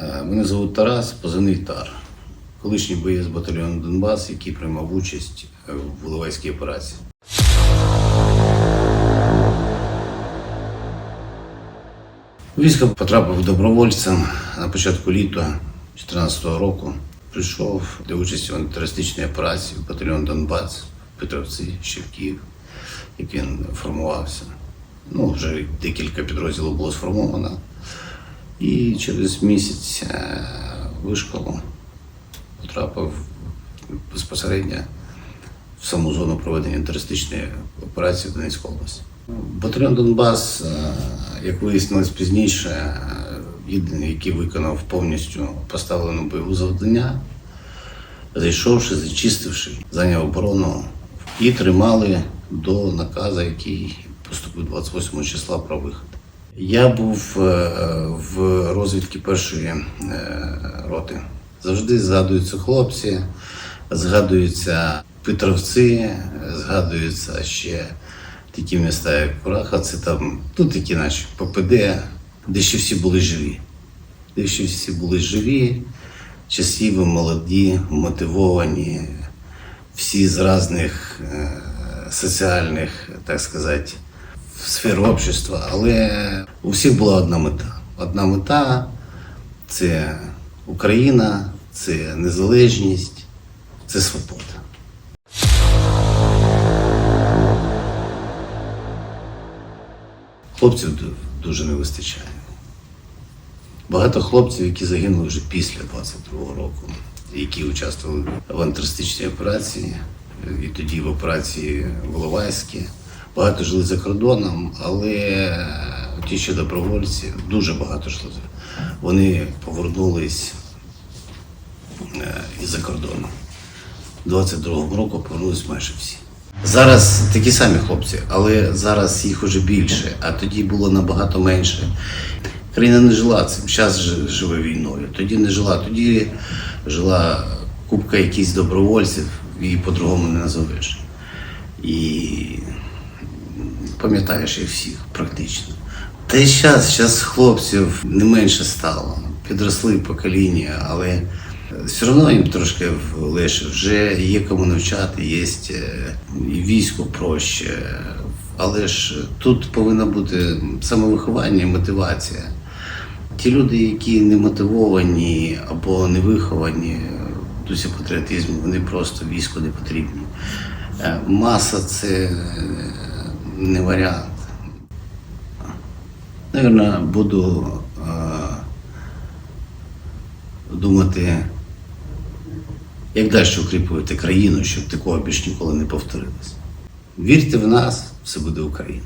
Е, Мене звуть Тарас, позивний Тар, колишній боєць батальйону Донбас, який приймав участь в Воловецькій операції. Військо потрапив добровольцем на початку літа 2014 року. Прийшов для участі в антитерористичній операції в батальйон Донбас, Петровці, ще в Київ, як він формувався. Ну, вже декілька підрозділів було сформовано. І через місяць е, вишколу потрапив безпосередньо в саму зону проведення терористичної операції в Донецькій області. Батальйон Донбас, е, як вияснилось пізніше, е, єдиний, який виконав повністю поставлену бойову завдання, зайшовши, зачистивши, зайняв оборону і тримали до наказу, який поступив 28 числа про вихід. Я був е, в розвідці першої е, роти. Завжди згадуються хлопці, згадуються Петровці, згадуються ще такі міста, як Кураховці, там, ну такі наші ППД, де ще всі були живі. Де ще всі були живі, щасливі, молоді, мотивовані, всі з різних е, соціальних, так сказати, сфер общества, але у всіх була одна мета. Одна мета це Україна, це незалежність, це свобода. Хлопців дуже не вистачає. Багато хлопців, які загинули вже після 22-го року, які участвували в антитерористичній операції, і тоді в операції Воловайські. Багато жили за кордоном, але ті, що добровольці, дуже багато жили. Вони повернулись е, із-за кордону. 22-го року повернулись майже всі. Зараз такі самі хлопці, але зараз їх уже більше, а тоді було набагато менше. Країна не жила цим, зараз живе війною. Тоді не жила, тоді жила купка якихось добровольців, її по-другому не назовеш. І пам'ятаєш їх всіх практично. Та й зараз, зараз хлопців не менше стало. Підросли покоління, але все одно їм трошки легше. Вже є кому навчати, є е, військо проще. Але ж тут повинна бути самовиховання і мотивація. Ті люди, які не мотивовані або не виховані в дусі патріотизму, вони просто війську не потрібні. Е, Маса це е, не варіант. Наверно, буду е, думати, як далі укріплювати країну, щоб такого більш ніколи не повторилось. Вірте в нас, все буде Україна.